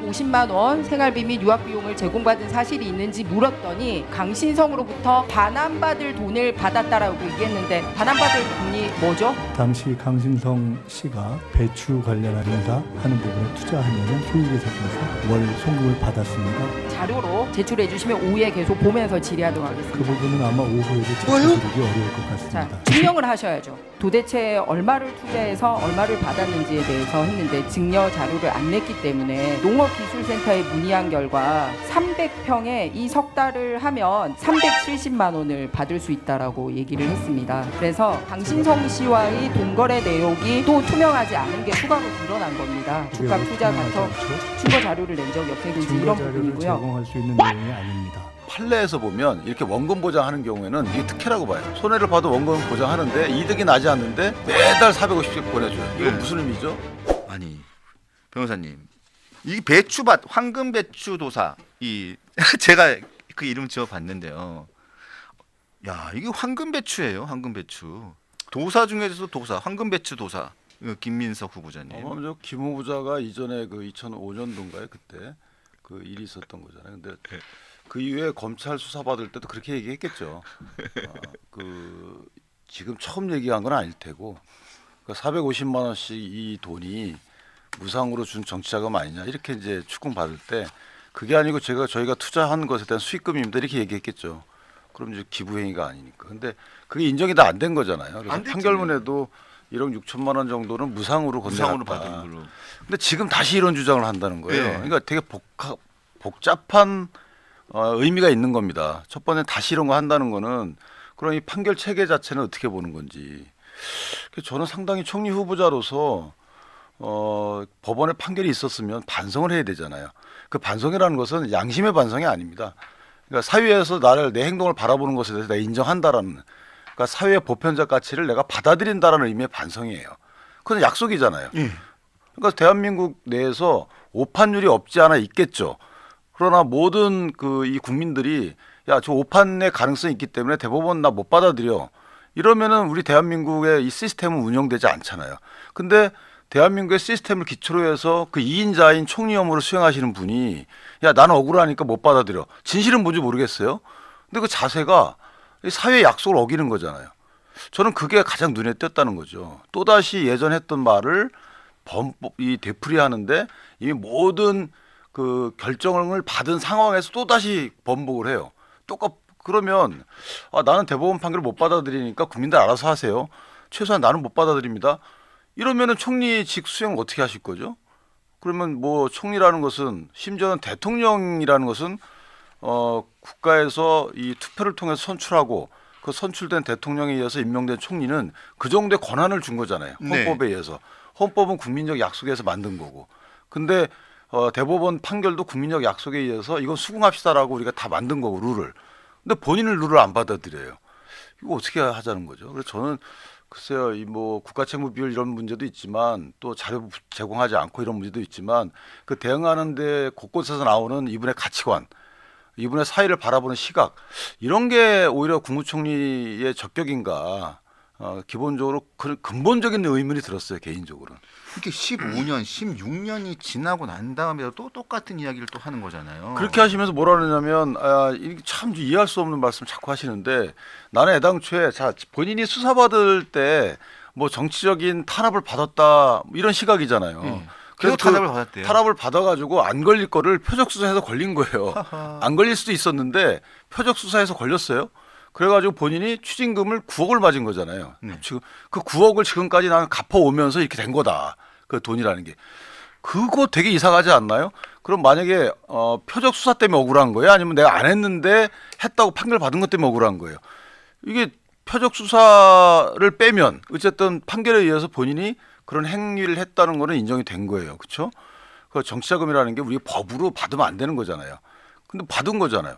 450만 원 생활비 및 유학 비용을 제공받은 사실이 있는지 물었더니 강신성으로부터 반환받을 돈을 받았다라고 얘기했는데 반환받을 돈이 뭐죠? 당시 강신성 씨가 배추 관련한 인사 하는 부분에 투자하려는 소유계좌에서 월 송금을 받았습니다. 자료로 제출해 주시면 오후에 계속 보면서 질의하도록 그 하겠습니다. 부분은 아마 오후에도 제출드리기 어려울 것 자, 같습니다. 증명을 하셔야죠. 도대체 얼마를 투자해서 얼마를 받았는지에 대해서 했는데 증여 자료를 안 냈기 때문에 농 업기술센터에 문의한 결과 300평에 이 석 달을 하면 370만 원을 받을 수 있다라고 얘기를 했습니다. 그래서 강신성 씨와의 돈거래 내역이 또 투명하지 않은 게 추가로 드러난 겁니다. 주가 투자 가서 증거 자료를 낸 적이 없는지 증거 이런 자료를 부분이고요. 제공할 수 있는 내용이 아닙니다. 판례에서 보면 이렇게 원금 보장하는 경우에는 이게 특혜라고 봐요. 손해를 봐도 원금 보장하는데 이득이 나지 않는데 매달 450씩 보내줘요. 이거 네. 무슨 의미죠? 아니 변호사님 이 배추밭 황금 배추 도사 이 제가 그 이름 지어 봤는데요. 야 이게 황금 배추예요 황금 배추 도사 중에서 도사 황금 배추 도사 이거 김민석 후보자님. 아마 저 김 후보자가 이전에 그 2005년도인가요 그때 그 일이 있었던 거잖아요. 근데 네. 그 이후에 검찰 수사 받을 때도 그렇게 얘기했겠죠. 아, 그 지금 처음 얘기한 건 아닐 테고 그 450만 원씩 이 돈이 무상으로 준 정치자금 아니냐 이렇게 이제 추궁 받을 때 그게 아니고 제가 저희가 투자한 것에 대한 수익금입니다 이렇게 얘기했겠죠. 그럼 이제 기부행위가 아니니까. 근데 그게 인정이 다 안 된 거잖아요. 그래서. 판결문에도 1억 6천만 원 정도는 무상으로 건네갔다. 무상으로 받은 걸로. 근데 지금 다시 이런 주장을 한다는 거예요. 네. 그러니까 되게 복합, 복잡한 어, 의미가 있는 겁니다. 첫 번째 다시 이런 거 한다는 거는 그럼 이 판결 체계 자체는 어떻게 보는 건지. 저는 상당히 총리 후보자로서 어, 법원의 판결이 있었으면 반성을 해야 되잖아요. 그 반성이라는 것은 양심의 반성이 아닙니다. 그러니까 사회에서 나를 내 행동을 바라보는 것에 대해서 내가 인정한다라는 그러니까 사회의 보편적 가치를 내가 받아들인다라는 의미의 반성이에요. 그건 약속이잖아요. 예. 그러니까 대한민국 내에서 오판율이 없지 않아 있겠죠. 그러나 모든 그 이 국민들이 야 저 오판의 가능성이 있기 때문에 대법원 나 못 받아들여 이러면은 우리 대한민국의 이 시스템은 운영되지 않잖아요. 근데 대한민국의 시스템을 기초로 해서 그 2인자인 총리 업무를 수행하시는 분이 야 나는 억울하니까 못 받아들여 진실은 뭔지 모르겠어요. 근데 그 자세가 이 사회 약속을 어기는 거잖아요. 저는 그게 가장 눈에 띄었다는 거죠. 또다시 예전 했던 말을 범법 이 되풀이하는데 이미 모든 그 결정을 받은 상황에서 또 다시 번복을 해요. 똑같 그러면 아, 나는 대법원 판결을 못 받아들이니까 국민들 알아서 하세요. 최소한 나는 못 받아들입니다. 이러면은 총리직 수행을 어떻게 하실 거죠? 그러면 뭐 총리라는 것은 심지어는 대통령이라는 것은 어 국가에서 이 투표를 통해서 선출하고 그 선출된 대통령에 의해서 임명된 총리는 그 정도의 권한을 준 거잖아요. 네. 헌법에 의해서. 헌법은 국민적 약속에서 만든 거고. 근데 어, 대법원 판결도 국민적 약속에 의해서 이건 수긍합시다라고 우리가 다 만든 거고 룰을. 근데 본인은 룰을 안 받아들여요. 이거 어떻게 하자는 거죠? 그래서 저는 글쎄요, 이 뭐 국가 채무 비율 이런 문제도 있지만 또 자료 제공하지 않고 이런 문제도 있지만 그 대응하는데 곳곳에서 나오는 이분의 가치관, 이분의 사회를 바라보는 시각 이런 게 오히려 국무총리의 적격인가? 어, 기본적으로 그 근본적인 의문이 들었어요 개인적으로. 이렇게 15년, 16년이 지나고 난 다음에도 또 똑같은 이야기를 또 하는 거잖아요. 그렇게 하시면서 뭐라 그러냐면 아, 이게 참 이해할 수 없는 말씀 자꾸 하시는데 나는 애당초에 자 본인이 수사받을 때 뭐 정치적인 탄압을 받았다 뭐 이런 시각이잖아요. 예. 그래서 계속 탄압을 받았대요. 탄압을 받아가지고 안 걸릴 거를 표적 수사해서 걸린 거예요. 안 걸릴 수도 있었는데 표적 수사해서 걸렸어요. 그래가지고 본인이 추징금을 9억을 맞은 거잖아요. 네. 지금 그 9억을 지금까지 나는 갚아오면서 이렇게 된 거다. 그 돈이라는 게. 그거 되게 이상하지 않나요? 그럼 만약에 어, 표적 수사 때문에 억울한 거예요? 아니면 내가 안 했는데 했다고 판결 받은 것 때문에 억울한 거예요? 이게 표적 수사를 빼면 어쨌든 판결에 의해서 본인이 그런 행위를 했다는 거는 인정이 된 거예요. 그렇죠? 그 정치자금이라는 게 우리 법으로 받으면 안 되는 거잖아요. 근데 받은 거잖아요.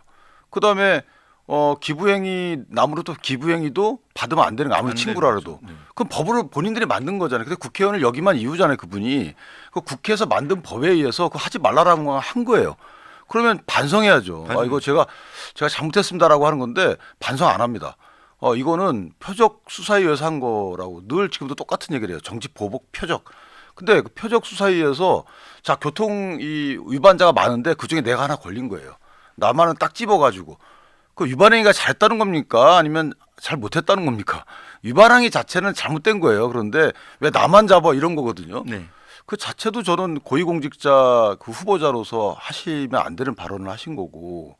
그다음에 어 기부행위 남으로 또 기부행위도 받으면 안 되는 거 아무리 안 친구라도 거죠. 네. 그럼 법으로 본인들이 만든 거잖아요. 근데 국회의원을 여기만 이유잖아요. 그분이 그 국회에서 만든 법에 의해서 그 하지 말라라는 거 한 거예요. 그러면 반성해야죠. 아. 이거 제가 제가 잘못했습니다라고 하는 건데 반성 안 합니다. 어 이거는 표적 수사에 의해서 한 거라고 늘 지금도 똑같은 얘기를 해요. 정치 보복 표적. 근데 그 표적 수사위에서 자 교통 이 위반자가 많은데 그 중에 내가 하나 걸린 거예요. 나만은 딱 집어가지고 그 위반행위가 잘했다는 겁니까? 아니면 잘 못했다는 겁니까? 위반행위 자체는 잘못된 거예요. 그런데 왜 나만 잡아 이런 거거든요. 네. 그 자체도 저는 고위공직자 그 후보자로서 하시면 안 되는 발언을 하신 거고.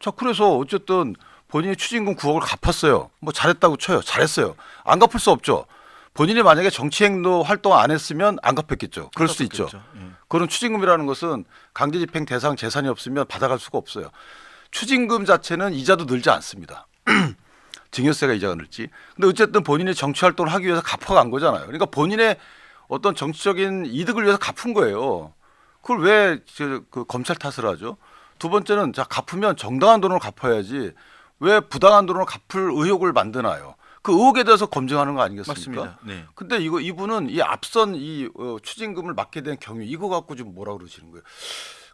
자, 그래서 어쨌든 본인이 추징금 9억을 갚았어요. 뭐 잘했다고 쳐요. 잘했어요. 안 갚을 수 없죠. 본인이 만약에 정치행도 활동 안 했으면 안 갚았겠죠. 그럴 수도 있죠. 예. 그런 추징금이라는 것은 강제집행 대상 재산이 없으면 받아갈 수가 없어요. 추징금 자체는 이자도 늘지 않습니다. 증여세가 이자가 늘지. 근데 어쨌든 본인이 정치 활동을 하기 위해서 갚아간 거잖아요. 그러니까 본인의 어떤 정치적인 이득을 위해서 갚은 거예요. 그걸 왜 그 검찰 탓을 하죠? 두 번째는 자 갚으면 정당한 돈으로 갚아야지 왜 부당한 돈으로 갚을 의혹을 만드나요? 그 의혹에 대해서 검증하는 거 아니겠습니까? 맞습니다. 네. 근데 이거 이분은 이 앞선 이 어, 추징금을 맡게 된 경위 이거 갖고 지금 뭐라 그러시는 거예요.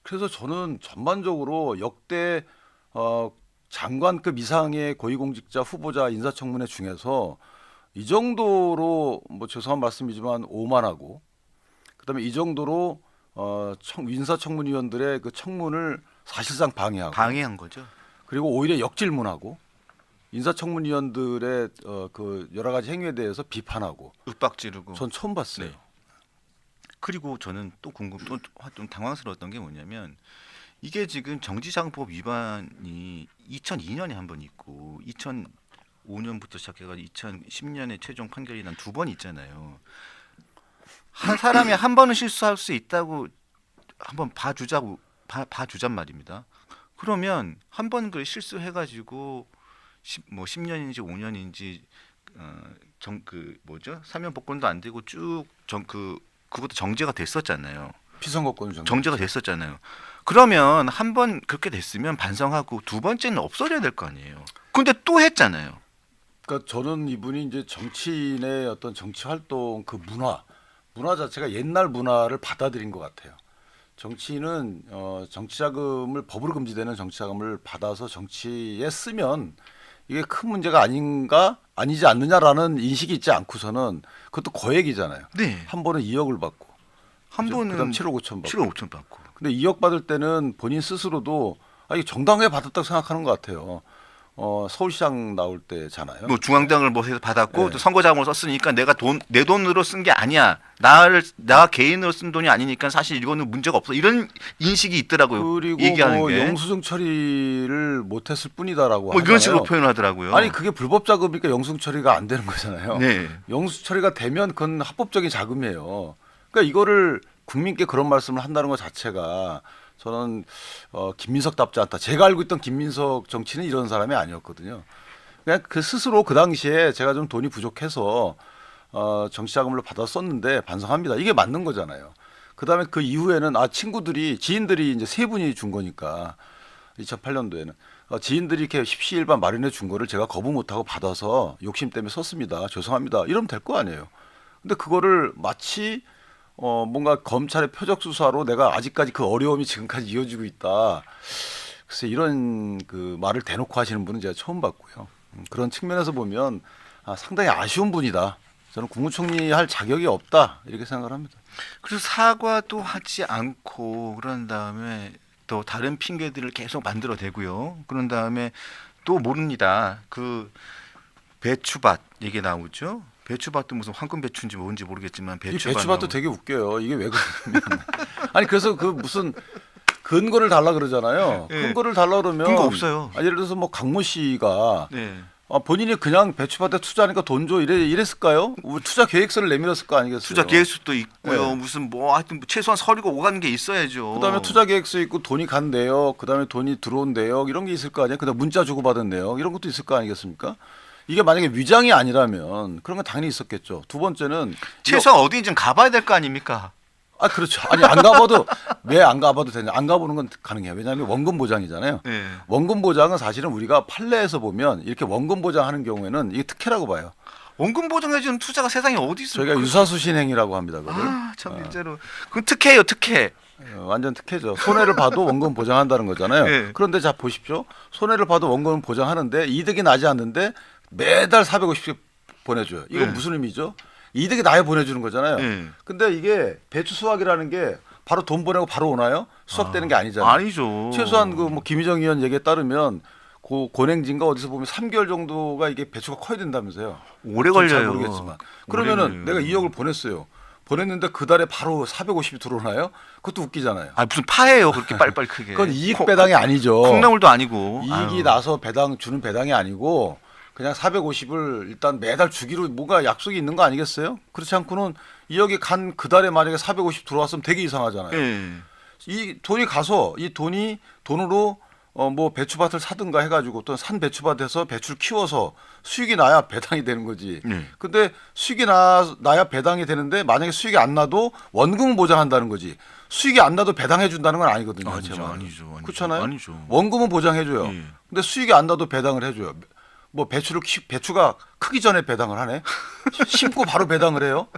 그래서 저는 전반적으로 역대 어, 장관급 이상의 고위공직자 후보자 인사청문회 중에서 이 정도로 뭐 죄송한 말씀이지만 오만하고 그다음에 이 정도로 어, 청, 인사청문위원들의 그 청문을 사실상 방해하고 방해한 거죠. 그리고 오히려 역질문하고 인사청문위원들의 어, 그 여러 가지 행위에 대해서 비판하고 윽박 지르고. 전 처음 봤어요. 네. 그리고 저는 또 궁금 또좀 당황스러웠던 게 뭐냐면 이게 지금 정지장법 위반이 2002년에 한 번 있고 2005년부터 시작해가지고 2010년에 최종 판결이 난 두 번 있잖아요. 한 사람이 한 번은 실수할 수 있다고 한번 봐주자고 봐, 봐주잔 말입니다. 그러면 한 번 그 실수해가지고 10, 뭐 10년인지 5년인지 어, 정 그 뭐죠 사면 복권도 안 되고 쭉 정 그 그것도 정제가 됐었잖아요. 피선거권 정 정제가 됐었잖아요. 그러면 한 번 그렇게 됐으면 반성하고 두 번째는 없어져야 될 거 아니에요. 근데 또 했잖아요. 그러니까 저는 이분이 이제 정치인의 어떤 정치 활동 그 문화 문화 자체가 옛날 문화를 받아들인 것 같아요. 정치인은 어, 정치 자금을 법으로 금지되는 정치 자금을 받아서 정치에 쓰면 이게 큰 문제가 아닌가 아니지 않느냐라는 인식이 있지 않고서는 그것도 거액이잖아요. 네. 한 번은 2억을 받고 한? 번은 그다음 7억 5천 받고 7억 5천 받고. 근데 2억 받을 때는 본인 스스로도 아 이게 정당하게 받았다고 생각하는 것 같아요. 어, 서울시장 나올 때잖아요. 뭐 중앙당을 뭐 해서 받았고 네. 또 선거 자금을 썼으니까 내가 돈 내 돈으로 쓴 게 아니야. 나를 나 개인으로 쓴 돈이 아니니까 사실 이거는 문제가 없어. 이런 인식이 있더라고요. 그리고 얘기하는 뭐 게. 영수증 처리를 못했을 뿐이다라고 뭐 이런 식으로 하잖아요. 표현을 하더라고요. 아니 그게 불법 자금이니까 영수증 처리가 안 되는 거잖아요. 네. 영수 처리가 되면 그건 합법적인 자금이에요. 그러니까 이거를 국민께 그런 말씀을 한다는 것 자체가 저는 어, 김민석답지 않다. 제가 알고 있던 김민석 정치는 이런 사람이 아니었거든요. 그냥 그 스스로 그 당시에 제가 좀 돈이 부족해서 어, 정치 자금을 받아 썼는데 반성합니다. 이게 맞는 거잖아요. 그다음에 그 이후에는 아 친구들이 지인들이 이제 세 분이 준 거니까 2008년도에는 어, 지인들이 이렇게 십시일반 마련해 준 거를 제가 거부 못하고 받아서 욕심 때문에 썼습니다. 죄송합니다. 이러면 될 거 아니에요. 근데 그거를 마치 어 뭔가 검찰의 표적 수사로 내가 아직까지 그 어려움이 지금까지 이어지고 있다. 글쎄 이런 그 말을 대놓고 하시는 분은 제가 처음 봤고요. 음, 그런 측면에서 보면 아, 상당히 아쉬운 분이다. 저는 국무총리 할 자격이 없다 이렇게 생각을 합니다. 그래서 사과도 하지 않고 그런 다음에 또 다른 핑계들을 계속 만들어대고요. 그런 다음에 또 모릅니다. 그 배추밭 얘기 나오죠. 배추밭도 무슨 황금 배추인지 뭔지 모르겠지만 이 배추밭 배추밭도. 되게 웃겨요. 이게 왜 그러냐면 아니 그래서 그 무슨 근거를 달라 그러잖아요. 네. 근거를 달라 그러면 근거 없어요. 아, 예를 들어서 뭐 강모 씨가 네. 아, 본인이 그냥 배추밭에 투자하니까 돈 줘 이래 이랬을까요? 뭐 투자 계획서를 내밀었을 거 아니겠어요? 투자 계획서도 있고요. 네. 무슨 뭐 하여튼 최소한 서류가 오가는 게 있어야죠. 그다음에 투자 계획서 있고 돈이 간 내역, 그다음에 돈이 들어온 내역 이런 게 있을 거 아니에요. 그다음 문자 주고 받은 내역 이런 것도 있을 거 아니겠습니까? 이게 만약에 위장이 아니라면 그런 건 당연히 있었겠죠. 두 번째는 최소한 어디인지 가봐야 될 거 아닙니까? 아 그렇죠. 아니 안 가봐도 왜 안 가봐도 되냐? 안 가보는 건 가능해요. 왜냐하면 원금 보장이잖아요. 네. 원금 보장은 사실은 우리가 판례에서 보면 이렇게 원금 보장하는 경우에는 이게 특혜라고 봐요. 원금 보장해주는 투자가 세상에 어디 있어요? 저희가 유사수신행이라고 합니다. 그걸 아, 참 진짜로. 그 특혜예요, 특혜. 어, 완전 특혜죠. 손해를 봐도 원금 보장한다는 거잖아요. 네. 그런데 자 보십시오. 손해를 봐도 원금은 보장하는데 이득이 나지 않는데 매달 450씩 보내줘요. 이건 네. 무슨 의미죠? 이득이 나야 보내주는 거잖아요. 네. 근데 이게 배추 수확이라는 게 바로 돈 보내고 바로 오나요? 수확되는 게 아니잖아요. 아니죠. 최소한 그 뭐 김희정 의원 얘기에 따르면 고 고냉진가 어디서 보면 3개월 정도가 이게 배추가 커야 된다면서요. 오래 걸려요. 모르겠지만 그러면은. 내가 2억을 보냈어요. 보냈는데 그 달에 바로 450이 들어오나요? 그것도 웃기잖아요. 아 무슨 파예요 그렇게 빨빨 크게. 그건 이익 콩- 배당이 아니죠. 콩나물도 아니고. 이익이 아유. 나서 배당 주는 배당이 아니고 그냥 450을 일단 매달 주기로 뭔가 약속이 있는 거 아니겠어요? 그렇지 않고는 2억이 간 그 달에 만약에 450 들어왔으면 되게 이상하잖아요. 예. 이 돈이 가서 이 돈이 돈으로 어 뭐 배추밭을 사든가 해가지고 또 산 배추밭에서 배추를 키워서 수익이 나야 배당이 되는 거지. 네. 근데 수익이 나 나야 배당이 되는데 만약에 수익이 안 나도 원금은 보장한다는 거지. 수익이 안 나도 배당해 준다는 건 아니거든요. 아니죠. 아니죠, 아니죠. 그렇잖아요. 아니죠. 원금은 보장해 줘요. 예. 근데 수익이 안 나도 배당을 해 줘요. 뭐 배추를 키, 배추가 크기 전에 배당을 하네. 심고 바로 배당을 해요.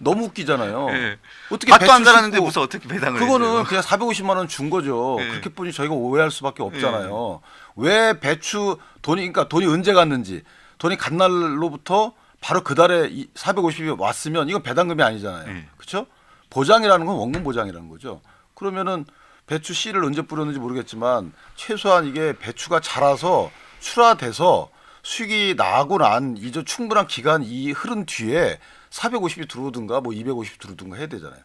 너무 웃기잖아요. 예. 어떻게 밭도 안 심고 무슨 어떻게 배당을 그거는 해줘요? 그냥 450만 원 준 거죠. 예. 그렇게 뿐이 저희가 오해할 수밖에 없잖아요. 왜 배추 돈이 그러니까 돈이 언제 갔는지 돈이 간 날로부터 바로 그 달에 450이 왔으면 이건 배당금이 아니잖아요. 예. 그렇죠? 보장이라는 건 원금 보장이라는 거죠. 그러면은 배추 씨를 언제 뿌렸는지 모르겠지만 최소한 이게 배추가 자라서 출하돼서 수익이 나고 난 이제 충분한 기간 이 흐른 뒤에 450이 들어오든가 뭐 250 들어오든가 해야 되잖아요.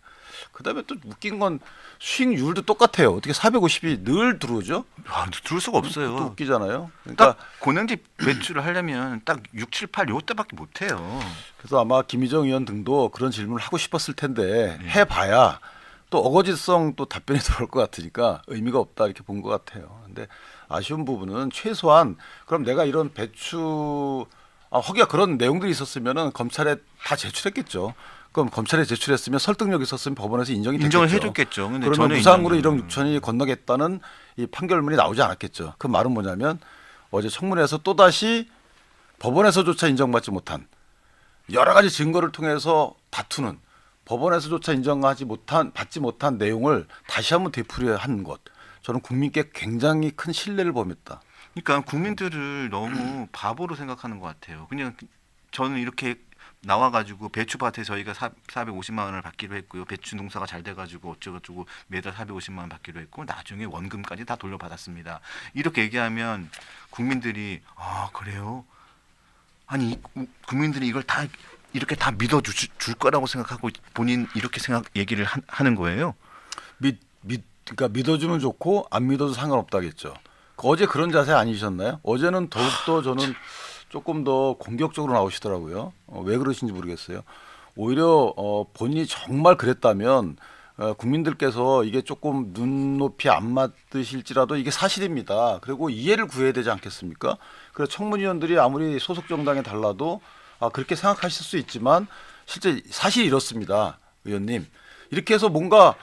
그다음에 또 웃긴 건 수익률도 똑같아요. 어떻게 450이 늘 들어오죠? 아, 들을 수가 또 없어요. 웃기잖아요. 그러니까 딱 고능지 매출을 하려면 딱 6, 7, 8 요때밖에 못 해요. 그래서 아마 김희정 의원 등도 그런 질문을 하고 싶었을 텐데 해봐야 또 어거지성 또 답변이 들어올 것 같으니까 의미가 없다 이렇게 본 것 같아요. 근데 아쉬운 부분은 최소한 그럼 내가 이런 배추 아, 허기가 그런 내용들이 있었으면은 검찰에 다 제출했겠죠. 그럼 검찰에 제출했으면 설득력 있었으면 법원에서 인정이 됐겠죠. 인정을 해줬겠죠. 근데 그러면 무상으로 인정이 1억 6천이 건너겠다는 이 판결문이 나오지 않았겠죠. 그 말은 뭐냐면 어제 청문회에서 또 다시 법원에서조차 인정받지 못한 여러 가지 증거를 통해서 다투는 법원에서조차 인정하지 못한 받지 못한 내용을 다시 한번 되풀이한 것. 저는 국민께 굉장히 큰 신뢰를 범했다. 그러니까 국민들을 너무 바보로 생각하는 것 같아요. 그냥 저는 이렇게 나와가지고 배추밭에 저희가 사, 450만 원을 받기로 했고요. 배추 농사가 잘 돼가지고 어쩌고저쩌고 매달 450만 원 받기로 했고 나중에 원금까지 다 돌려받았습니다. 이렇게 얘기하면 국민들이 아 그래요? 아니 국민들이 이걸 다 이렇게 다 믿어 주, 줄 거라고 생각하고 본인 이렇게 생각 얘기를 하, 하는 거예요. 믿, 믿, 그러니까 믿어주면 좋고 안 믿어도 상관없다겠죠. 그 어제 그런 자세 아니셨나요? 어제는 더욱더 저는 조금 더 공격적으로 나오시더라고요. 어, 왜 그러신지 모르겠어요. 오히려 어, 본인이 정말 그랬다면 어, 국민들께서 이게 조금 눈높이 안 맞으실지라도 이게 사실입니다. 그리고 이해를 구해야 되지 않겠습니까? 그래서 청문위원들이 아무리 소속 정당에 달라도 아, 그렇게 생각하실 수 있지만 실제 사실이 이렇습니다, 의원님. 이렇게 해서 뭔가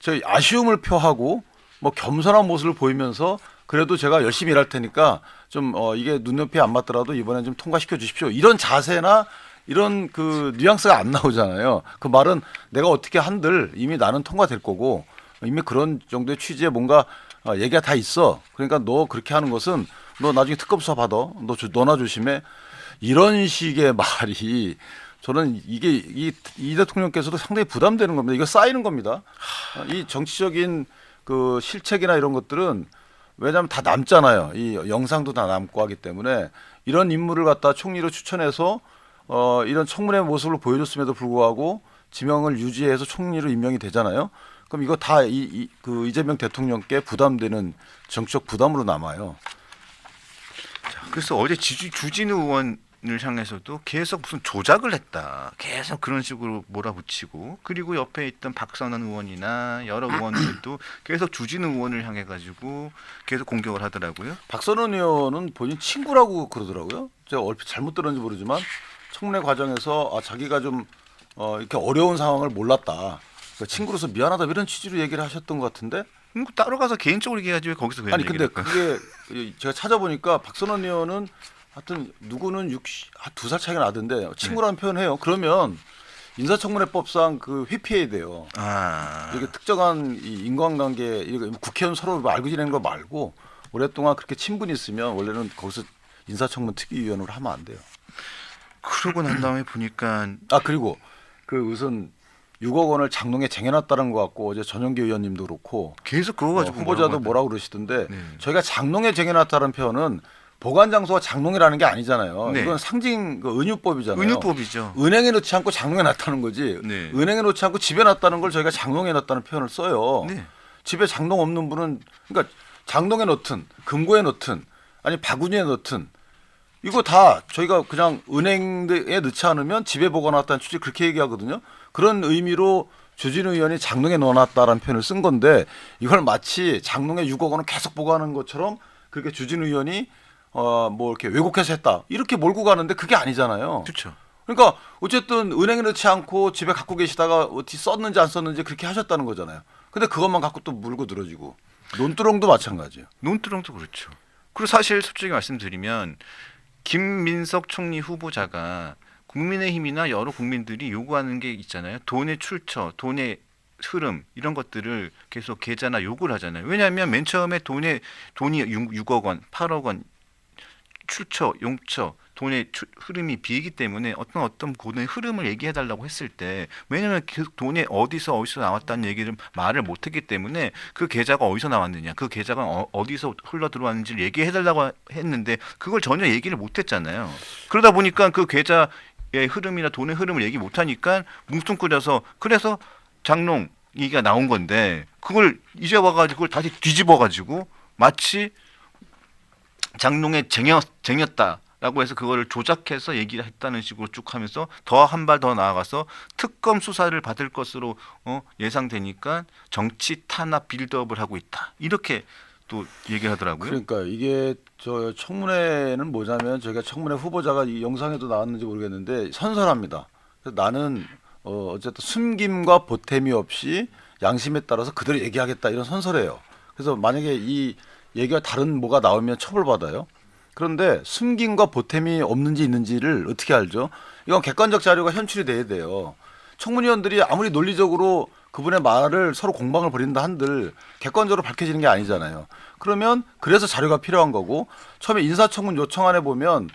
저희 아쉬움을 표하고 뭐 겸손한 모습을 보이면서 그래도 제가 열심히 일할 테니까 좀 어, 이게 눈높이 안 맞더라도 이번엔 좀 통과시켜 주십시오. 이런 자세나 이런 그 뉘앙스가 안 나오잖아요. 그 말은 내가 어떻게 한들 이미 나는 통과될 거고 이미 그런 정도의 취지에 뭔가 어, 얘기가 다 있어. 그러니까 너 그렇게 하는 것은 너 나중에 특검 수사 받아. 너 조- 너나 조심해. 이런 식의 말이 저는 이게 이, 이 대통령께서도 상당히 부담되는 겁니다. 이거 쌓이는 겁니다. 어, 이 정치적인 그 실책이나 이런 것들은 왜냐하면 다 남잖아요. 이 영상도 다 남고 하기 때문에 이런 인물을 갖다 총리로 추천해서 어, 이런 청문회 모습을 보여줬음에도 불구하고 지명을 유지해서 총리로 임명이 되잖아요. 그럼 이거 다이그 이재명 대통령께 부담되는 정치적 부담으로 남아요. 그래서 어제 주진우 의원 을 향해서도 계속 무슨 조작을 했다. 계속 그런 식으로 몰아붙이고 그리고 옆에 있던 박선원 의원이나 여러 의원들도 계속 주진우 의원을 향해 가지고 계속 공격을 하더라고요. 박선원 의원은 본인 친구라고 그러더라고요. 제가 얼핏 잘못 들었는지 모르지만 청문회 과정에서 아, 자기가 좀 어, 이렇게 어려운 상황을 몰랐다. 그러니까 친구로서 미안하다 이런 취지로 얘기를 하셨던 것 같은데 음, 따로 가서 개인적으로 얘기하지 왜 거기서 그냥 아니 근데 할까? 그게 이- 제가 찾아보니까 박선원 의원은 하여튼 누구는 60, 두살 차이가 나던데 친구라는 네. 표현해요. 그러면 인사청문회법상 그 회피해야 돼요. 아, 이게 특정한 이 인간관계 이거 국회의원 서로 알고 지내는 거 말고 오랫동안 그렇게 친분이 있으면 원래는 거기서 인사청문 특위위원으로 하면 안 돼요. 그러고 난 다음에 보니까 아 그리고 그 무슨 6억 원을 장롱에 쟁여놨다는 것 같고 어제 전영기 의원님도 그렇고 계속 그거 어, 가지고 후보자도 뭐라고 뭐라 고 그러시던데 네. 저희가 장롱에 쟁여놨다는 표현은 보관 장소가 장롱이라는 게 아니잖아요. 네. 이건 상징 그 은유법이잖아요. 은유법이죠. 은행에 넣지 않고 장롱에 놨다는 거지. 네. 은행에 넣지 않고 집에 놨다는 걸 저희가 장롱에 놨다는 표현을 써요. 네. 집에 장롱 없는 분은 그러니까 장롱에 넣든 금고에 넣든 아니 바구니에 넣든 이거 다 저희가 그냥 은행에 넣지 않으면 집에 보관놨다는 취지 그렇게 얘기하거든요. 그런 의미로 주진우 의원이 장롱에 넣어놨다라는 표현을 쓴 건데 이걸 마치 장롱에 6억 원을 계속 보관하는 것처럼 그렇게 주진우 의원이 어 뭐 이렇게 왜곡해서 했다 이렇게 몰고 가는데 그게 아니잖아요. 그렇죠. 그러니까 어쨌든 은행에 넣지 않고 집에 갖고 계시다가 어떻게 썼는지 안 썼는지 그렇게 하셨다는 거잖아요. 근데 그것만 갖고 또 물고 늘어지고 논두렁도 마찬가지예요. 논두렁도 그렇죠. 그리고 사실 솔직히 말씀드리면 김민석 총리 후보자가 국민의힘이나 여러 국민들이 요구하는 게 있잖아요. 돈의 출처, 돈의 흐름 이런 것들을 계속 계좌나 요구를 하잖아요. 왜냐하면 맨 처음에 돈의 돈이 6, 억 원, 8억 원 출처, 용처, 돈의 추- 흐름이 비이기 때문에 어떤 어떤 돈의 흐름을 얘기해 달라고 했을 때 왜냐하면 그 돈이 어디서 어디서 나왔다는 얘기를 말을 못 했기 때문에 그 계좌가 어디서 나왔느냐, 그 계좌가 어, 어디서 흘러 들어왔는지를 얘기해 달라고 했는데 그걸 전혀 얘기를 못 했잖아요. 그러다 보니까 그 계좌의 흐름이나 돈의 흐름을 얘기 못 하니까 뭉뚱그려서 그래서 장롱 얘기가 나온 건데 그걸 이제 와가지고 다시 뒤집어가지고 마치 장롱에 쟁여 쟁였다 라고 해서 그거를 조작해서 얘기를 했다는 식으로 쭉 하면서 더 한 발 더 나아가서 특검 수사를 받을 것으로 어, 예상되니까 정치 탄압 빌드업을 하고 있다 이렇게 또 얘기하더라고요. 그러니까 이게 저 청문회는 뭐냐면 저희가 청문회 후보자가 이 영상에도 나왔는지 모르겠는데 선설합니다. 그래서 나는 어, 어쨌든 숨김과 보탬이 없이 양심에 따라서 그대로 얘기하겠다 이런 선설이에요. 그래서 만약에 이 얘기가 다른 뭐가 나오면 처벌받아요. 그런데 숨김과 보탬이 없는지 있는지를 어떻게 알죠? 이건 객관적 자료가 현출이 돼야 돼요. 청문위원들이 아무리 논리적으로 그분의 말을 서로 공방을 벌인다 한들 객관적으로 밝혀지는 게 아니잖아요. 그러면 그래서 자료가 필요한 거고 처음에 인사청문 요청안에 보면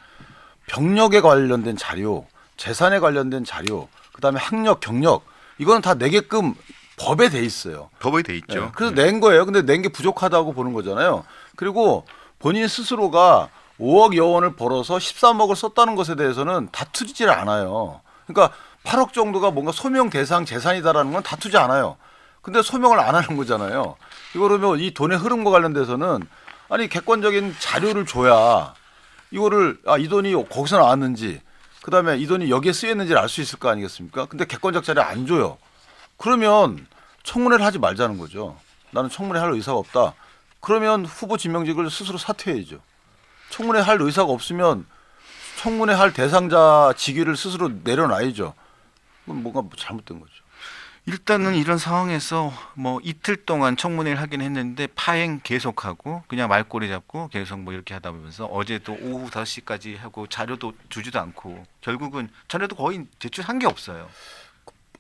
병력에 관련된 자료, 재산에 관련된 자료, 그다음에 학력, 경력 이거는 다 내게끔 법에 돼 있어요. 법에 돼 있죠. 네, 그래서 낸 거예요. 근데 낸 게 부족하다고 보는 거잖아요. 그리고 본인 스스로가 5억 여 원을 벌어서 13억을 썼다는 것에 대해서는 다투지를 않아요. 그러니까 8억 정도가 뭔가 소명 대상 재산이다라는 건 다투지 않아요. 근데 소명을 안 하는 거잖아요. 이거 그러면 이 돈의 흐름과 관련돼서는 아니 객관적인 자료를 줘야 이거를 아 이 돈이 거기서 나왔는지 그다음에 이 돈이 여기에 쓰였는지를 알 수 있을 거 아니겠습니까? 근데 객관적 자료 안 줘요. 그러면 청문회를 하지 말자는 거죠. 나는 청문회 할 의사가 없다. 그러면 후보 지명직을 스스로 사퇴해야죠. 청문회 할 의사가 없으면 청문회 할 대상자 직위를 스스로 내려놔야죠. 그건 뭔가 잘못된 거죠. 일단은 이런 상황에서 뭐 이틀 동안 청문회를 하긴 했는데 파행 계속하고 그냥 말꼬리 잡고 계속 뭐 이렇게 하다 보면서 어제도 오후 5시까지 하고 자료도 주지도 않고 결국은 자료도 거의 제출한 게 없어요.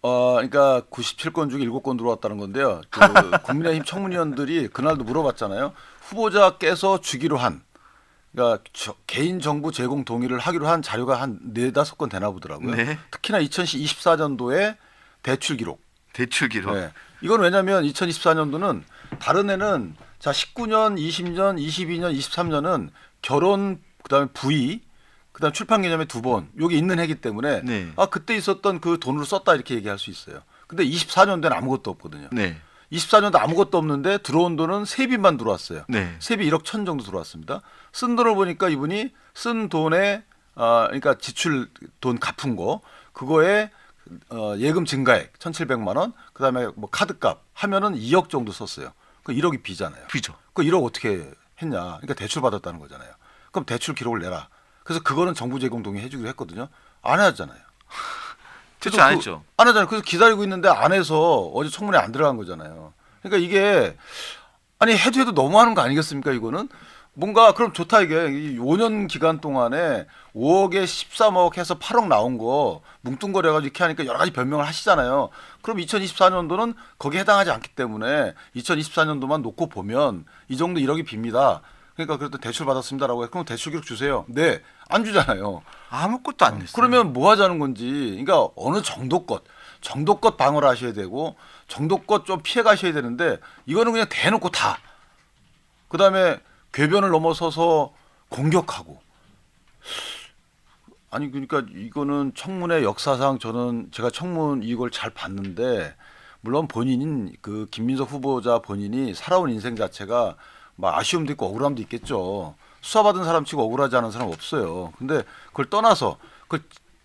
어, 그러니까 97건 중에 7건 들어왔다는 건데요. 그 국민의힘 청문위원들이 그날도 물어봤잖아요. 후보자께서 주기로 한 그러니까 저- 개인 정보 제공 동의를 하기로 한 자료가 한 네다섯 건 되나 보더라고요. 네. 특히나 2024년도에 대출 기록. 대출 기록. 네. 이건 왜냐하면 2024년도는 다른 애는 자 19년, 20년, 22년, 23년은 결혼 그다음에 부의 그다음 에 출판 기념회 두번 여기 있는 해기 때문에 네. 아 그때 있었던 그 돈으로 썼다 이렇게 얘기할 수 있어요. 근데 24년도에는 아무것도 없거든요. 네. 24년도 아무것도 없는데 들어온 돈은 세비만 들어왔어요. 네. 세비 1억 천 정도 들어왔습니다. 쓴 돈을 보니까 이분이 쓴 돈에 아 그러니까 지출 돈 갚은 거 그거에 어, 예금 증가액 1,700만 원, 그다음에 뭐 카드값 하면은 2억 정도 썼어요. 그 1억이 비잖아요. 비죠. 그 1억 어떻게 했냐? 그러니까 대출 받았다는 거잖아요. 그럼 대출 기록을 내라. 그래서 그거는 정부 제공 동의 해주기로 했거든요. 안 하잖아요. 대출 안 했죠. 안 하잖아요. 그래서 기다리고 있는데 안 해서 어제 청문회 안 들어간 거잖아요. 그러니까 이게 아니 해도 해도 너무하는 거 아니겠습니까? 이거는 뭔가 그럼 좋다 이게 이 5년 기간 동안에 5억에 13억 해서 8억 나온 거 뭉뚱거려가지고 이렇게 하니까 여러 가지 변명을 하시잖아요. 그럼 2024년도는 거기에 해당하지 않기 때문에 2024년도만 놓고 보면 이 정도 1억이 빕니다. 그러니까 그래도 대출 받았습니다라고 해. 그럼 대출 기록 주세요. 네. 안 주잖아요. 아무것도 안 냈어요. 그러면 뭐 하자는 건지. 그러니까 어느 정도껏 정도껏 방어를 하셔야 되고 정도껏 좀 피해 가셔야 되는데 이거는 그냥 대놓고 다. 그다음에 궤변을 넘어서서 공격하고 아니 그러니까 이거는 청문회 역사상 저는 제가 청문 이걸 잘 봤는데 물론 본인인 그 김민석 후보자 본인이 살아온 인생 자체가 막 아쉬움도 있고 억울함도 있겠죠. 수사받은 사람 치고 억울하지 않은 사람 없어요. 근데 그걸 떠나서 그,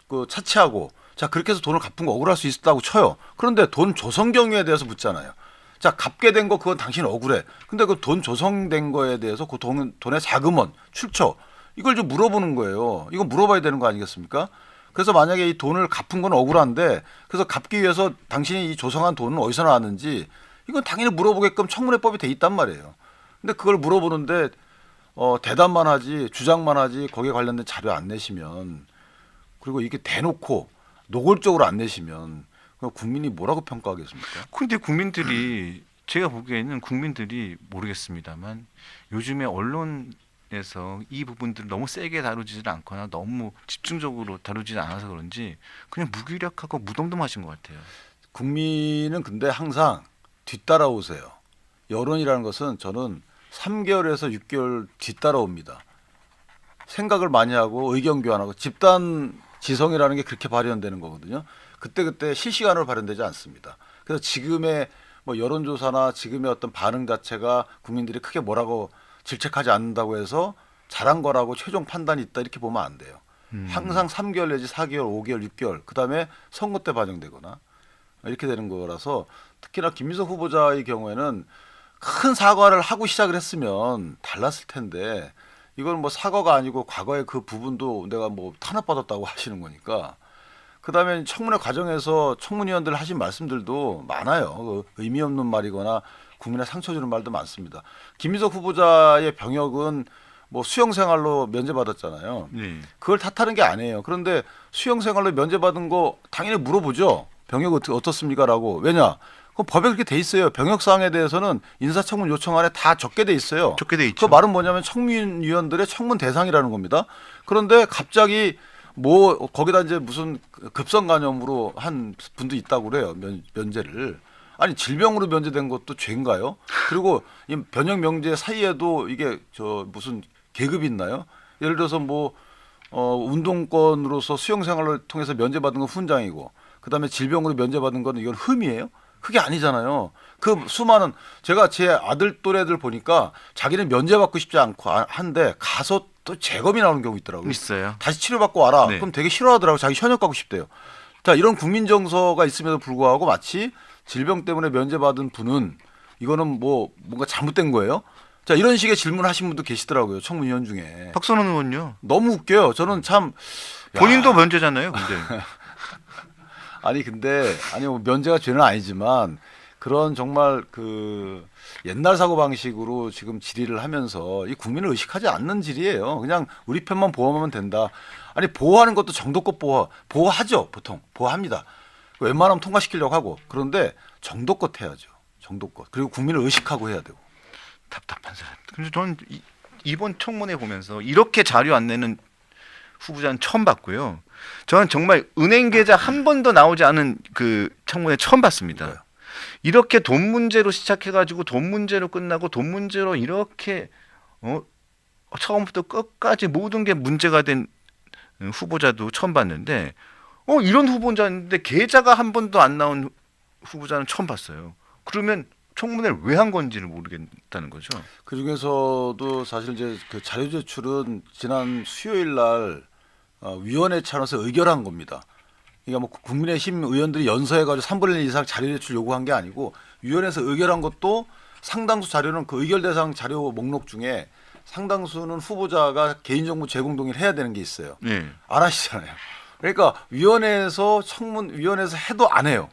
그 차치하고 자 그렇게 해서 돈을 갚은 거 억울할 수 있었다고 쳐요. 그런데 돈 조성 경위에 대해서 묻잖아요. 자 갚게 된 거 그건 당신 억울해. 근데 그 돈 조성된 거에 대해서 그 돈, 돈의 자금원 출처 이걸 좀 물어보는 거예요. 이거 물어봐야 되는 거 아니겠습니까? 그래서 만약에 이 돈을 갚은 건 억울한데 그래서 갚기 위해서 당신이 이 조성한 돈은 어디서 나왔는지 이건 당연히 물어보게끔 청문회법이 돼 있단 말이에요. 근데 그걸 물어보는데 어, 대답만 하지 주장만 하지 거기에 관련된 자료 안 내시면 그리고 이게 대놓고 노골적으로 안 내시면 그럼 국민이 뭐라고 평가하겠습니까? 근데 국민들이 제가 보기에는 국민들이 모르겠습니다만 요즘에 언론에서 이 부분들을 너무 세게 다루지를 않거나 너무 집중적으로 다루지 않아서 그런지 그냥 무기력하고 무덤덤하신 것 같아요. 국민은 근데 항상 뒤따라오세요. 여론이라는 것은 저는 3개월에서 6개월 뒤따라옵니다. 생각을 많이 하고 의견 교환하고 집단 지성이라는 게 그렇게 발현되는 거거든요. 그때 그때 실시간으로 발현되지 않습니다. 그래서 지금의 뭐 여론조사나 지금의 어떤 반응 자체가 국민들이 크게 뭐라고 질책하지 않는다고 해서 잘한 거라고 최종 판단이 있다 이렇게 보면 안 돼요. 항상 3개월 내지 4개월, 5개월, 6개월 그다음에 선거 때 반영되거나 이렇게 되는 거라서 특히나 김민석 후보자의 경우에는 큰 사과를 하고 시작을 했으면 달랐을 텐데 이건 뭐 사과가 아니고 과거의 그 부분도 내가 뭐 탄압받았다고 하시는 거니까 그다음에 청문회 과정에서 청문위원들 하신 말씀들도 많아요. 그 의미 없는 말이거나 국민에 상처 주는 말도 많습니다. 김민석 후보자의 병역은 뭐 수영 생활로 면제받았잖아요. 네. 그걸 탓하는 게 아니에요. 그런데 수영 생활로 면제받은 거 당연히 물어보죠. 병역 어떻- 어떻습니까라고. 왜냐? 그 법에 그렇게 돼 있어요. 병역 사항에 대해서는 인사청문 요청 안에 다 적게 돼 있어요. 적게 돼그 있죠. 말은 뭐냐면 청문위원들의 청문 대상이라는 겁니다. 그런데 갑자기 뭐 거기다 이제 무슨 급성 간염으로 한 분도 있다고 그래요. 면, 면제를. 아니 질병으로 면제된 것도 죄인가요? 그리고 이 변형 명제 사이에도 이게 저 무슨 계급이 있나요? 예를 들어서 뭐 어, 운동권으로서 수영 생활을 통해서 면제받은 건 훈장이고 그다음에 질병으로 면제받은 건 이건 흠이에요? 그게 아니잖아요. 그 수많은 제가 제 아들 또래들 보니까 자기는 면제받고 싶지 않고 아- 한데 가서 또 재검이 나오는 경우 있더라고요. 있어요. 다시 치료받고 와라. 네. 그럼 되게 싫어하더라고. 자기 현역 가고 싶대요. 자, 이런 국민 정서가 있음에도 불구하고 마치 질병 때문에 면제받은 분은 이거는 뭐 뭔가 잘못된 거예요. 자, 이런 식의 질문하신 분도 계시더라고요. 청문위원 중에. 박선원 의원요. 너무 웃겨요. 저는 참 야, 본인도 면제잖아요. 근데 아니 근데 아니 뭐 면제가 죄는 아니지만 그런 정말 그 옛날 사고 방식으로 지금 질의를 하면서 이 국민을 의식하지 않는 질의예요. 그냥 우리 편만 보호하면 된다. 아니 보호하는 것도 정도껏 보호 보호하죠 보통 보호합니다. 웬만하면 통과시키려고 하고 그런데 정도껏 해야죠. 정도껏 그리고 국민을 의식하고 해야 되고. 답답한 사람. 근데 저는 이, 이번 청문회 보면서 이렇게 자료 안 내는 후보자는 처음 봤고요. 저는 정말 은행 계좌 한 번도 나오지 않은 그 청문회 처음 봤습니다. 그러니까요. 이렇게 돈 문제로 시작해가지고 돈 문제로 끝나고 돈 문제로 이렇게 어 처음부터 끝까지 모든 게 문제가 된 후보자도 처음 봤는데 어 이런 후보자인데 계좌가 한 번도 안 나온 후보자는 처음 봤어요. 그러면 청문회를 왜 한 건지를 모르겠다는 거죠. 그 중에서도 사실 이제 그 자료 제출은 지난 수요일 날 어, 위원회 차원에서 의결한 겁니다. 그러니까 뭐 국민의힘 의원들이 연서해가지고 3분의 1 이상 자료 제출 요구한 게 아니고 위원회에서 의결한 것도 상당수 자료는 그 의결 대상 자료 목록 중에 상당수는 후보자가 개인정보 제공 동의를 해야 되는 게 있어요. 네. 안 하시잖아요. 그러니까 위원회에서 청문 위원회에서 해도 안 해요.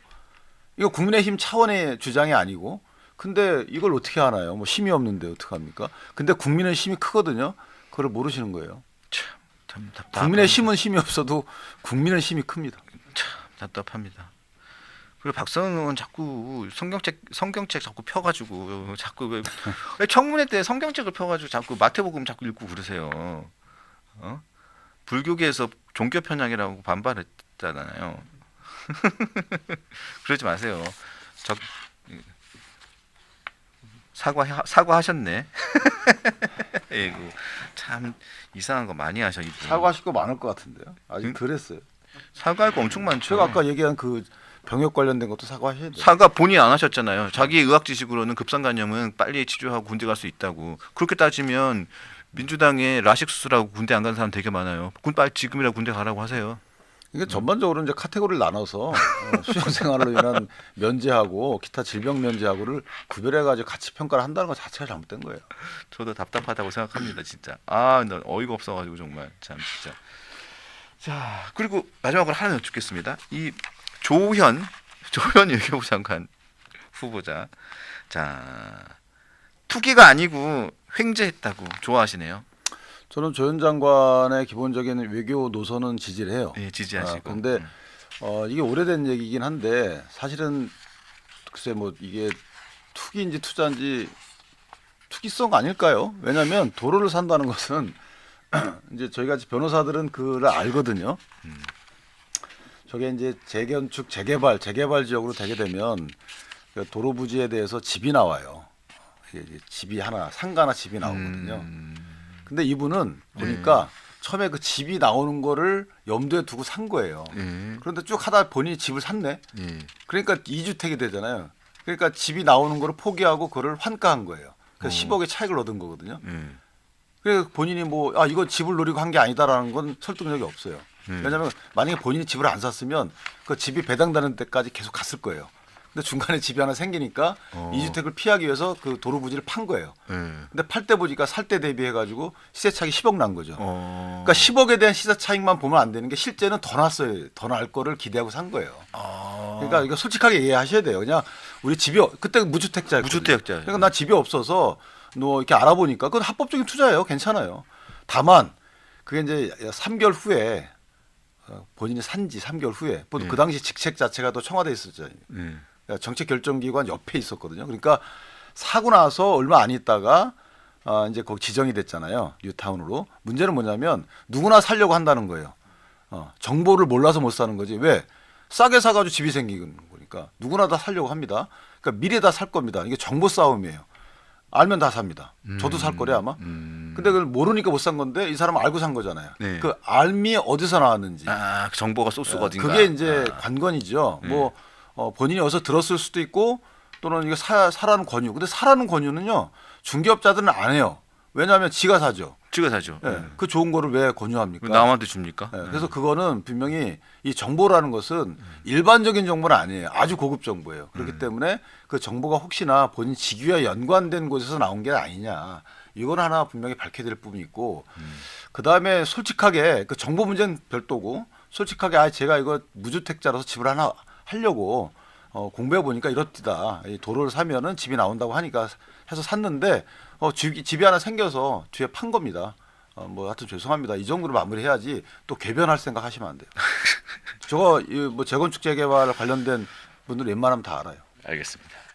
이거 국민의힘 차원의 주장이 아니고 근데 이걸 어떻게 하나요? 뭐 힘이 없는데 어떻게 합니까? 근데 국민의 힘이 크거든요. 그걸 모르시는 거예요. 참 답답. 국민의 힘은 힘이 없어도 국민의 힘이 큽니다. 답답합니다. 그리고 박선은 의원 자꾸 성경책 성경책 자꾸 펴가지고 자꾸 왜, 왜 청문회 때 성경책을 펴가지고 자꾸 마태복음 자꾸 읽고 그러세요. 어? 불교계에서 종교 편향이라고 반발했잖아요. 그러지 마세요. 저 사과 사과하셨네. 에이구 참 이상한 거 많이 하셔 이분. 사과하실 거 많을 것 같은데요. 아직 음? 덜 했어요. 사과할 거 엄청 많죠. 제가 아까 얘기한 그 병역 관련된 것도 사과하셔야 돼요. 사과 본인 안 하셨잖아요. 자기 의학 지식으로는 급성 간염은 빨리 치료하고 군대 갈 수 있다고. 그렇게 따지면 민주당에 라식 수술하고 군대 안간 사람 되게 많아요. 군 빨리 지금이라 군대 가라고 하세요. 이게 전반적으로 이제 카테고리를 나눠서 어, 수용 생활로 인한 면제하고 기타 질병 면제하고를 구별해 가지고 같이 평가를 한다는 것 자체가 잘못된 거예요. 저도 답답하다고 생각합니다, 진짜. 아, 나 어이가 없어가지고 정말 참 진짜. 자, 그리고 마지막으로 하나 여쭙겠습니다. 이 조현 조현 외교부 장관 후보자, 자 투기가 아니고 횡재했다고 좋아하시네요. 저는 조현 장관의 기본적인 외교 노선은 지지를 해요. 예, 지지하시고. 아, 근데 어, 이게 오래된 얘기긴 한데 사실은 글쎄 뭐 이게 투기인지 투자인지 투기성 아닐까요? 왜냐하면 도로를 산다는 것은 이제 저희 같이 변호사들은 그를 알거든요. 저게 이제 재건축, 재개발, 재개발 지역으로 되게 되면 그 도로 부지에 대해서 집이 나와요. 집이 하나 상가나 집이 나오거든요. 음, 근데 이분은 보니까 처음에 그 집이 나오는 거를 염두에 두고 산 거예요. 예, 그런데 쭉 하다 본인이 집을 샀네. 예. 그러니까 이주택이 되잖아요. 그러니까 집이 나오는 거를 포기하고 그걸 환가한 거예요. 그래서 어. 10억의 차익을 얻은 거거든요. 예. 그래서 본인이 뭐 아 이거 집을 노리고 한 게 아니다라는 건 설득력이 없어요. 음. 왜냐하면 만약에 본인이 집을 안 샀으면 그 집이 배당되는 데까지 계속 갔을 거예요. 근데 중간에 집이 하나 생기니까 어. 이주택을 피하기 위해서 그 도로 부지를 판 거예요. 예. 근데 팔 때 보니까 살 때 대비해 가지고 시세 차익이 10억 난 거죠. 어. 그러니까 10억에 대한 시세 차익만 보면 안 되는 게 실제는 더 났어요. 더 날 거를 기대하고 산 거예요. 아. 그러니까 이거 솔직하게 이해하셔야 돼요. 그냥 우리 집이 어- 그때 무주택자였거든요. 무주택자예요. 그러니까 나 집이 없어서 뭐 이렇게 알아보니까 그건 합법적인 투자예요. 괜찮아요. 다만 그게 이제 3개월 후에 어, 본인이 산지 3개월 후에 뭐 예. 그 당시 직책 자체가 또 청와대에 있었잖아요. 예. 그러니까 정책 결정 기관 옆에 있었거든요. 그러니까 사고 나서 얼마 안 있다가 아, 이제 거기 지정이 됐잖아요. 뉴타운으로. 문제는 뭐냐면 누구나 살려고 한다는 거예요. 어, 정보를 몰라서 못 사는 거지. 왜? 싸게 사가지고 집이 생기는 거니까 누구나 다 살려고 합니다. 그러니까 미래 다 살 겁니다. 이게 정보 싸움이에요. 알면 다 삽니다. 저도 살 거래 아마. 음. 근데 그걸 모르니까 못 산 건데 이 사람은 알고 산 거잖아요. 네. 그 알미 어디서 나왔는지. 아, 그 정보가 소스가 어딘가. 그게 이제 아. 관건이죠. 네. 뭐 어, 본인이 어디서 들었을 수도 있고 또는 이거 사, 사라는 권유. 근데 사라는 권유는요 중개업자들은 안 해요. 왜냐하면 지가 사죠. 찍어 사죠. 예, 그 좋은 거를 왜 권유합니까? 남한테 줍니까? 예, 그래서 그거는 분명히 이 정보라는 것은 일반적인 정보는 아니에요. 아주 고급 정보예요. 그렇기 음. 때문에 그 정보가 혹시나 본인 직위와 연관된 곳에서 나온 게 아니냐. 이건 하나 분명히 밝혀야 될 부분이 있고 음. 그 다음에 솔직하게 그 정보 문제는 별도고 솔직하게 아 제가 이거 무주택자라서 집을 하나 하려고 어, 공부해 보니까 이렇디다 이 도로를 사면은 집이 나온다고 하니까 해서 샀는데 어, 집, 집이 하나 생겨서 뒤에 판 겁니다. 어, 뭐 하여튼 죄송합니다. 이 정도로 마무리해야지 또 개변할 생각 하시면 안 돼요. 저거 이 뭐 재건축 재개발 관련된 분들 웬만하면 다 알아요. 알겠습니다.